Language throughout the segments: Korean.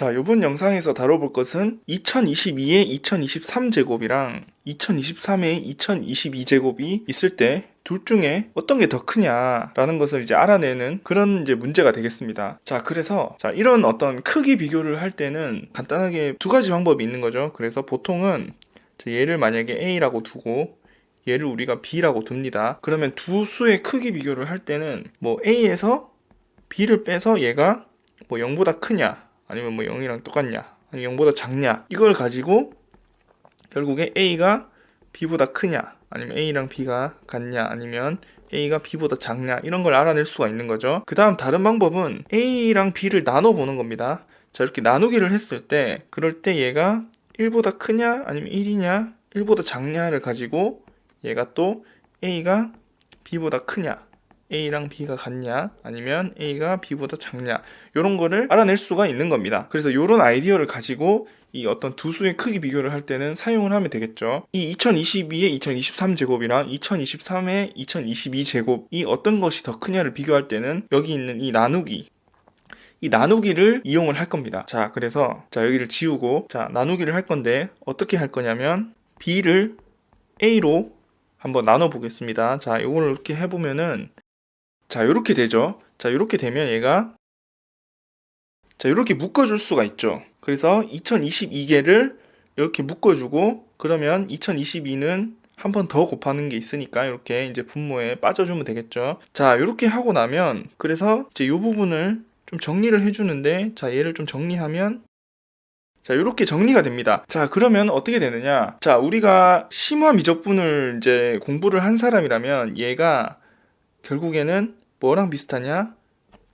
자, 이번 영상에서 다뤄볼 것은 2022의 2023제곱이랑 2023의 2022제곱이 있을 때 둘 중에 어떤 게 더 크냐라는 것을 이제 알아내는 그런 이제 문제가 되겠습니다. 자, 그래서 자, 이런 어떤 크기 비교를 할 때는 간단하게 두 가지 방법이 있는 거죠. 그래서 보통은 자, 얘를 만약에 A라고 두고 얘를 우리가 B라고 둡니다. 그러면 두 수의 크기 비교를 할 때는 뭐 A에서 B를 빼서 얘가 뭐 0보다 크냐 아니면 뭐 0이랑 똑같냐? 아니면 0보다 작냐? 이걸 가지고 결국에 A가 B보다 크냐? 아니면 A랑 B가 같냐? 아니면 A가 B보다 작냐? 이런 걸 알아낼 수가 있는 거죠. 그 다음 다른 방법은 A랑 B를 나눠 보는 겁니다. 자 이렇게 나누기를 했을 때 그럴 때 얘가 1보다 크냐? 아니면 1이냐? 1보다 작냐를 가지고 얘가 또 A가 B보다 크냐 A랑 B가 같냐 아니면 A가 B보다 작냐 이런 거를 알아낼 수가 있는 겁니다. 그래서 이런 아이디어를 가지고 이 어떤 두 수의 크기 비교를 할 때는 사용을 하면 되겠죠. 이 2022의 2023 제곱이랑 2023의 2022 제곱이 어떤 것이 더 크냐를 비교할 때는 여기 있는 이 나누기 이 나누기를 이용을 할 겁니다. 자, 그래서 자 여기를 지우고 자 나누기를 할 건데 어떻게 할 거냐면 b를 a로 한번 나눠 보겠습니다. 자, 이걸 이렇게 해보면은 자, 이렇게 되죠. 자, 이렇게 되면 얘가 자, 이렇게 묶어 줄 수가 있죠. 그래서 2022개를 이렇게 묶어 주고 그러면 2022는 한 번 더 곱하는 게 있으니까 이렇게 이제 분모에 빠져주면 되겠죠. 자, 이렇게 하고 나면 그래서 이제 이 부분을 좀 정리를 해주는데 자, 얘를 좀 정리하면 자, 이렇게 정리가 됩니다. 자, 그러면 어떻게 되느냐? 자, 우리가 심화 미적분을 이제 공부를 한 사람이라면 얘가 결국에는 뭐랑 비슷하냐?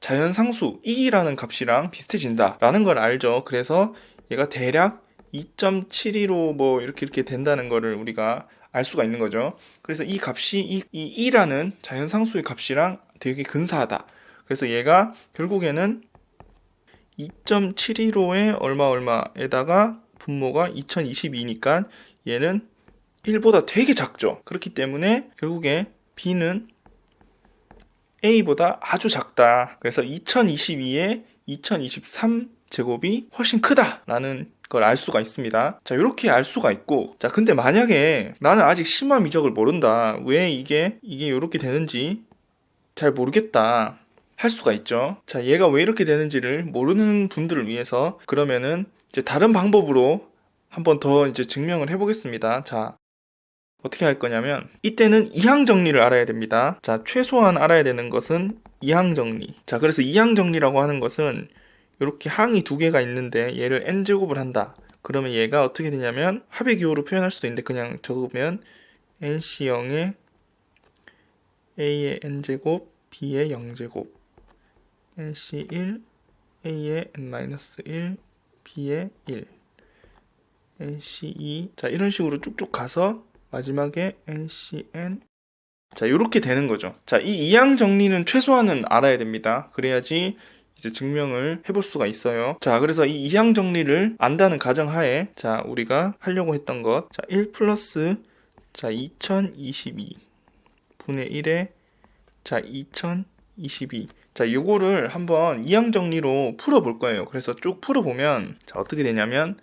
자연상수 이라는 값이랑 비슷해진다 라는 걸 알죠. 그래서 얘가 대략 2.72로 뭐 이렇게 이렇게 된다는 거를 우리가 알 수가 있는 거죠. 그래서 이 값이 이, 이 2라는 자연상수의 값이랑 되게 근사하다. 그래서 얘가 결국에는 2.715에 얼마 얼마에다가 분모가 2022니까 얘는 1보다 되게 작죠. 그렇기 때문에 결국에 b는 a보다 아주 작다. 그래서 2022에 2023 제곱이 훨씬 크다라는 걸 알 수가 있습니다. 자, 이렇게 알 수가 있고, 자, 근데 만약에 나는 아직 심화 미적을 모른다. 왜 이게 이게 이렇게 되는지 잘 모르겠다. 할 수가 있죠. 자, 얘가 왜 이렇게 되는지를 모르는 분들을 위해서 그러면은 이제 다른 방법으로 한번 더 이제 증명을 해보겠습니다. 자, 어떻게 할 거냐면 이때는 이항 정리를 알아야 됩니다. 자, 최소한 알아야 되는 것은 이항 정리. 자, 그래서 이항 정리라고 하는 것은 이렇게 항이 두 개가 있는데 얘를 n 제곱을 한다. 그러면 얘가 어떻게 되냐면 합의 기호로 표현할 수도 있는데 그냥 적으면 nc0에 a의 n 제곱, b의 0 제곱, nc1 a의 n-1, b의 1, nc2 자 이런 식으로 쭉쭉 가서 마지막에 NCN 자 이렇게 되는 거죠. 자 이 이항 정리는 최소한은 알아야 됩니다. 그래야지 이제 증명을 해볼 수가 있어요. 자 그래서 이 이항 정리를 안다는 가정하에 자 우리가 하려고 했던 것 자 1 플러스 자 2022 분의 1에 자 2022 자 요거를 한번 이항 정리로 풀어 볼 거예요. 그래서 쭉 풀어 보면 자 어떻게 되냐면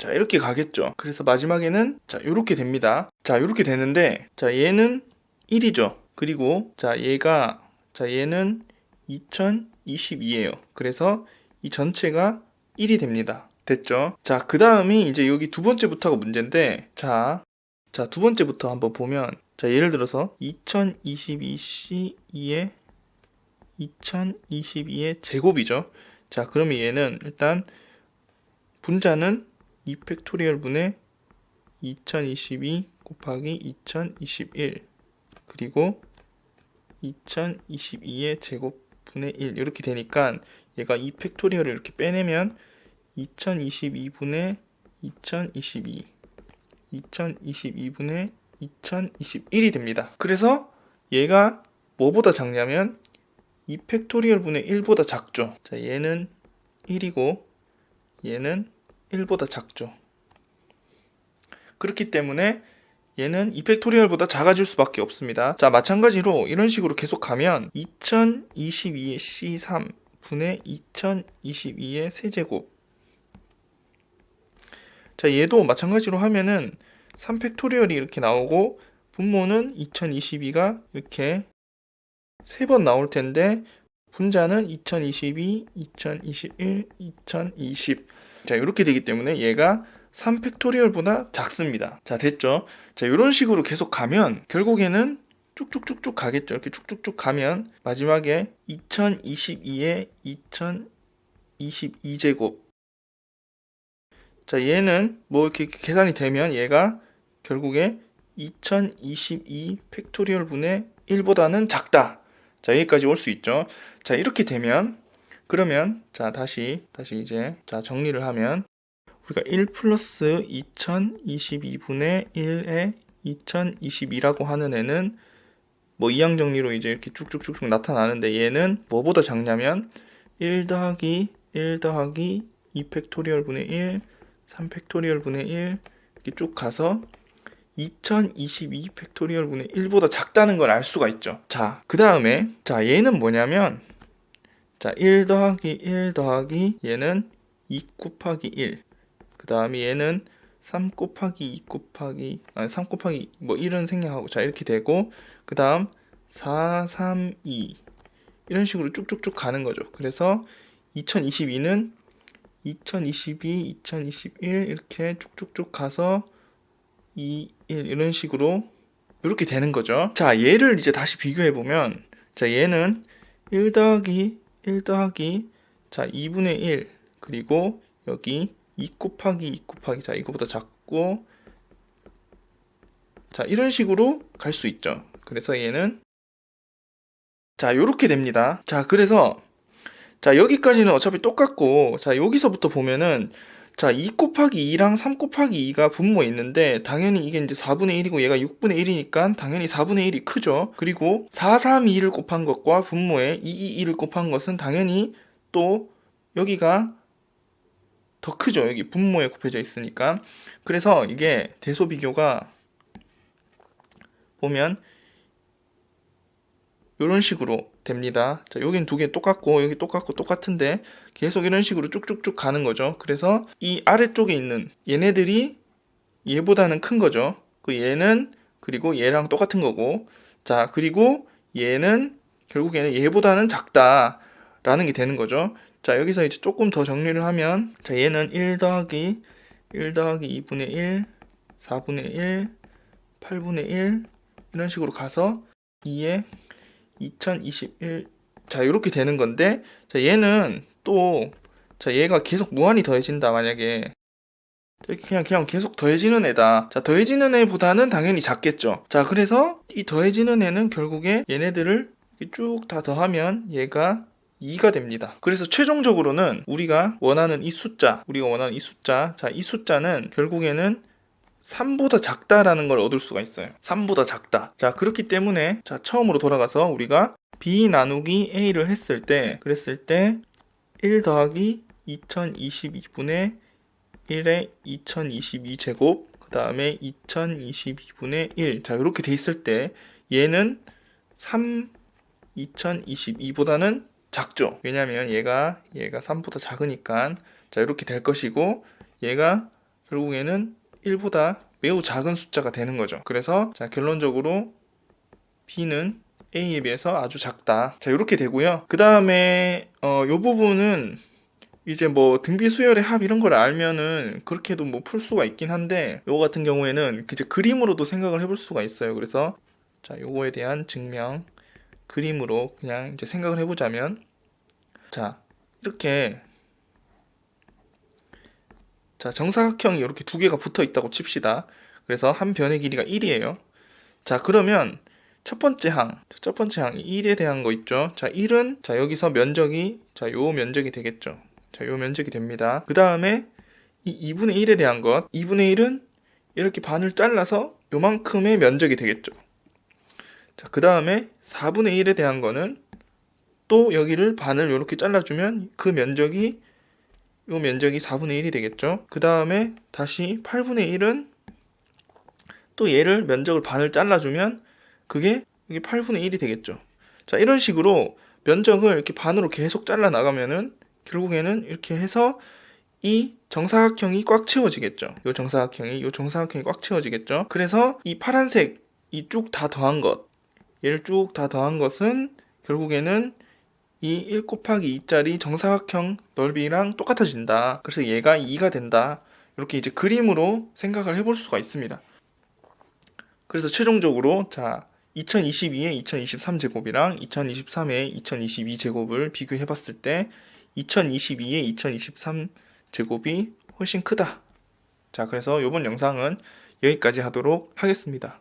자 이렇게 가겠죠. 그래서 마지막에는 자 이렇게 됩니다. 자 이렇게 되는데 자 얘는 1이죠. 그리고 자 얘가 자 얘는 2022예요. 그래서 이 전체가 1이 됩니다. 됐죠? 자 그 다음이 이제 여기 두 번째부터가 문제인데 자 자, 두 번째부터 한번 보면, 자, 예를 들어서 2022C2의 2022의 제곱이죠. 자, 그러면 얘는 일단 분자는 2 팩토리얼 분의 2022 곱하기 2021 그리고 2022의 제곱분의 1 이렇게 되니까 얘가 2 팩토리얼을 이렇게 빼내면 2022분의 2022 2022분의 2021이 됩니다. 그래서 얘가 뭐보다 작냐면 2 팩토리얼 분의 1보다 작죠. 자, 얘는 1이고 얘는 1보다 작죠. 그렇기 때문에 얘는 2팩토리얼보다 작아질 수밖에 없습니다. 자, 마찬가지로 이런 식으로 계속 가면 2022의 C3 분의 2022의 세제곱 자, 얘도 마찬가지로 하면은 3팩토리얼이 이렇게 나오고 분모는 2022가 이렇게 세 번 나올 텐데 분자는 2022, 2021, 2020. 자, 이렇게 되기 때문에 얘가 3팩토리얼보다 작습니다. 자, 됐죠? 자, 이런 식으로 계속 가면 결국에는 쭉쭉쭉쭉 가겠죠. 이렇게 쭉쭉쭉 가면 마지막에 2022에 2022제곱. 자, 얘는 뭐 이렇게 계산이 되면 얘가 결국에 2022 팩토리얼 분의 1보다는 작다. 자, 여기까지 올 수 있죠. 자, 이렇게 되면 그러면 자, 다시 다시 이제 자, 정리를 하면 우리가 1 플러스 2022분의 1에 2022라고 하는 애는 뭐 이항 정리로 이제 이렇게 쭉쭉쭉쭉 나타나는데 얘는 뭐보다 작냐면 1 더하기 1 더하기 2 팩토리얼 분의 1, 3 팩토리얼 분의 1 이렇게 쭉 가서 2022 팩토리얼 분의 1보다 작다는 걸 알 수가 있죠. 자, 그 다음에 자 얘는 뭐냐면 자, 1 더하기 1 더하기 얘는 2 곱하기 1. 그 다음에 얘는 3 곱하기 2 곱하기 아니 3 곱하기 뭐 1은 생략하고 자 이렇게 되고 그 다음 4, 3, 2 이런 식으로 쭉쭉쭉 가는 거죠. 그래서 2022는 2022, 2021 이렇게 쭉쭉쭉 가서 2, 1 이런 식으로 이렇게 되는 거죠. 자, 얘를 이제 다시 비교해 보면 자, 얘는 1 더하기 1 더하기 자, 2분의 1 그리고 여기 2 곱하기 2 곱하기 자, 이거보다 작고 자, 이런 식으로 갈 수 있죠. 그래서 얘는 자, 요렇게 됩니다. 자, 그래서 자, 여기까지는 어차피 똑같고 자, 여기서부터 보면은 자, 2 곱하기 2랑 3 곱하기 2가 분모에 있는데 당연히 이게 이제 4분의 1이고 얘가 6분의 1이니까 당연히 4분의 1이 크죠. 그리고 4, 3, 2를 곱한 것과 분모에 2, 2, 2를 곱한 것은 당연히 또 여기가 더 크죠. 여기 분모에 곱해져 있으니까. 그래서 이게 대소 비교가 보면 이런 식으로 됩니다. 자, 여긴 두 개 똑같고 여기 똑같고 똑같은데 계속 이런 식으로 쭉쭉쭉 가는 거죠. 그래서 이 아래쪽에 있는 얘네들이 얘보다는 큰 거죠. 그 얘는 그리고 얘랑 똑같은 거고 자, 그리고 얘는 결국에는 얘보다는 작다라는 게 되는 거죠. 자, 여기서 이제 조금 더 정리를 하면 자, 얘는 1 더하기 1 더하기 2분의 1, 4분의 1, 8분의 1 이런 식으로 가서 2에 2021. 자, 이렇게 되는 건데, 자, 얘는 또, 자, 얘가 계속 무한히 더해진다, 만약에. 그냥, 그냥 계속 더해지는 애다. 자, 더해지는 애보다는 당연히 작겠죠. 자, 그래서 이 더해지는 애는 결국에 얘네들을 쭉 다 더하면 얘가 2가 됩니다. 그래서 최종적으로는 우리가 원하는 이 숫자, 우리가 원하는 이 숫자, 자, 이 숫자는 결국에는 3보다 작다라는 걸 얻을 수가 있어요. 3보다 작다. 자, 그렇기 때문에 자, 처음으로 돌아가서 우리가 b 나누기 a를 했을 때 그랬을 때 1 더하기 2022분의 1의 2022 제곱 그 다음에 2022분의 1. 자, 이렇게 돼 있을 때 얘는 3 2022보다는 작죠. 왜냐면 얘가 얘가 3보다 작으니까 자, 이렇게 될 것이고 얘가 결국에는 1보다 매우 작은 숫자가 되는 거죠. 그래서 자, 결론적으로 b는 a에 비해서 아주 작다. 자, 이렇게 되고요. 그 다음에 어, 요 부분은 이제 뭐 등비 수열의 합 이런 걸 알면은 그렇게도 뭐 풀 수가 있긴 한데 요거 같은 경우에는 이제 그림으로도 생각을 해볼 수가 있어요. 그래서 자, 요거에 대한 증명 그림으로 그냥 이제 생각을 해보자면 자, 이렇게 자, 정사각형이 이렇게 두 개가 붙어 있다고 칩시다. 그래서 한 변의 길이가 1이에요. 자, 그러면 첫 번째 항, 첫 번째 항 1에 대한 거 있죠. 자, 1은 자, 여기서 면적이 자, 요 면적이 되겠죠. 자, 요 면적이 됩니다. 그 다음에 이 2분의 1에 대한 것, 2분의 1은 이렇게 반을 잘라서 요만큼의 면적이 되겠죠. 자, 그 다음에 4분의 1에 대한 거는 또 여기를 반을 이렇게 잘라주면 그 면적이 요 면적이 4분의 1이 되겠죠. 그 다음에 다시 8분의 1은 또 얘를 면적을 반을 잘라주면 그게 이게 8분의 1이 되겠죠. 자, 이런 식으로 면적을 이렇게 반으로 계속 잘라 나가면은 결국에는 이렇게 해서 이 정사각형이 꽉 채워지겠죠. 이 정사각형이 이 정사각형이 꽉 채워지겠죠. 그래서 이 파란색 이 쭉 다 더한 것 얘를 쭉 다 더한 것은 결국에는 이 1 곱하기 2짜리 정사각형 넓이랑 똑같아진다. 그래서 얘가 2가 된다. 이렇게 이제 그림으로 생각을 해볼 수가 있습니다. 그래서 최종적으로 자 2022의 2023 제곱이랑 2023의 2022 제곱을 비교해 봤을 때 2022의 2023 제곱이 훨씬 크다. 자, 그래서 이번 영상은 여기까지 하도록 하겠습니다.